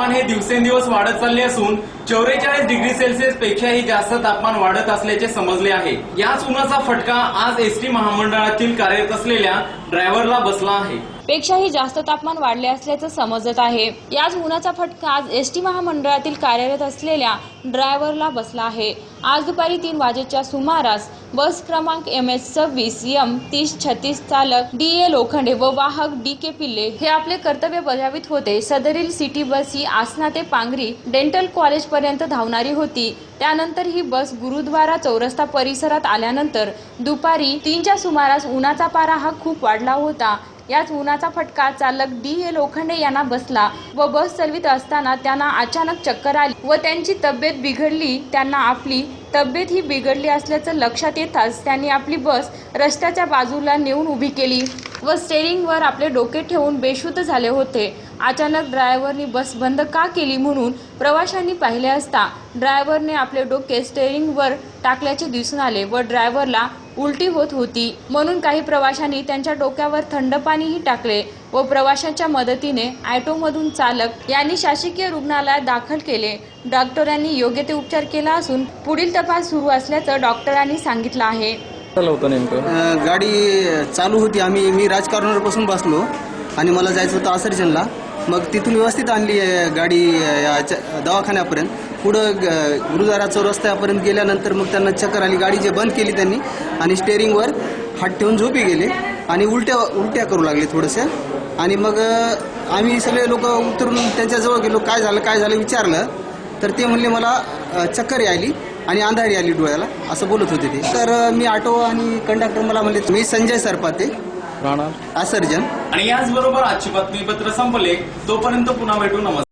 तापमान हे दिवसेंदिवस वाढत चालले असून चौवेचाळीस डिग्री सेल्सिअस पेक्षाही जास्त तापमान वाढत असल्याचे समजले आहे. याच उन्हाचा फटका आज एसटी महामंडळातील कार्यरत असलेल्या ड्रायव्हरला बसला आहे. पेक्षाही जास्त तापमान वाढले असल्याचं समजत आहे. याच उन्हाचा फटका आज एस टी महामंडळातील कार्यरत असलेल्या ड्रायव्हरला बसला आहे. आज दुपारी तीन वाजेच्या सुमारास बस क्रमांक एम एस सव्वीस एम तीस छत्तीस चालक डी ए लोखंडे व वाहक डी के पिल्ले हे आपले कर्तव्य बजावित होते. सदरील सिटी बस ही आसना ते पांगरी डेंटल कॉलेज पर्यंत धावणारी होती. त्यानंतर ही बस गुरुद्वारा चौरस्ता परिसरात आल्यानंतर दुपारी तीनच्या सुमारास उन्हाचा पारा हा खूप वाढला होता. याच उन्हाचा फटका चालक डी ए लोखंडे यांना बसला व बस चालवित असताना त्यांना अचानक चक्कर आली व त्यांची तब्येत बिघडली. त्यांना आपली तब्येत ही बिघडली असल्याचं लक्षात येताच त्यांनी आपली बस रस्त्याच्या बाजूला नेऊन उभी केली. व स्टेरिंगवर आपले डोके ठेवून बेशुद्ध झाले होते. अचानक ड्रायव्हरनी बस बंद का केली म्हणून प्रवाशांनी पाहिले असता ड्रायव्हरने आपले डोके स्टेरिंगवर टाकल्याचे दिसून आले व ड्रायव्हरला उलटी होत होती. म्हणून काही प्रवाशांनी त्यांच्या डोक्यावर थंड पाणीही टाकले व प्रवाशांच्या मदतीने ॲटोमधून चालक यांनी शासकीय रुग्णालयात दाखल केले. डॉक्टरांनी योग्य ते उपचार केला असून पुढील तपास सुरू असल्याचं डॉक्टरांनी सांगितलं आहे. झालं होतं नेमकं? गाडी चालू होती. आम्ही मी राजकारणापासून बसलो आणि मला जायचं होतं आसर्जनला मग तिथून व्यवस्थित आणली अ, गाडी याच्या- दवाखान्यापर्यंत. पुढं ग- गुरुद्वाराचं रस्त्यापर्यंत गेल्यानंतर मग त्यांना चक्कर आली. गाडी जे बंद केली त्यांनी आणि स्टेअरिंगवर हात ठेवून झोपी गेले आणि उलट्या उलट्या करू लागले थोडंसं. आणि मग आम्ही सगळे लोक उतरून त्यांच्याजवळ गेलो. काय झालं काय झालं विचारलं. तर ते म्हणले मला अ, चक्कर आली आणि अंधारी आली डोळ्याला असं बोलत होते ते. तर मी ऑटो आणि कंडक्टर मला म्हणले मी संजय सरपाते राहणार. असर्जन आणि याचबरोबर आजची बातमीपत्र संपले. तोपर्यंत पुन्हा भेटू. नमस्कार.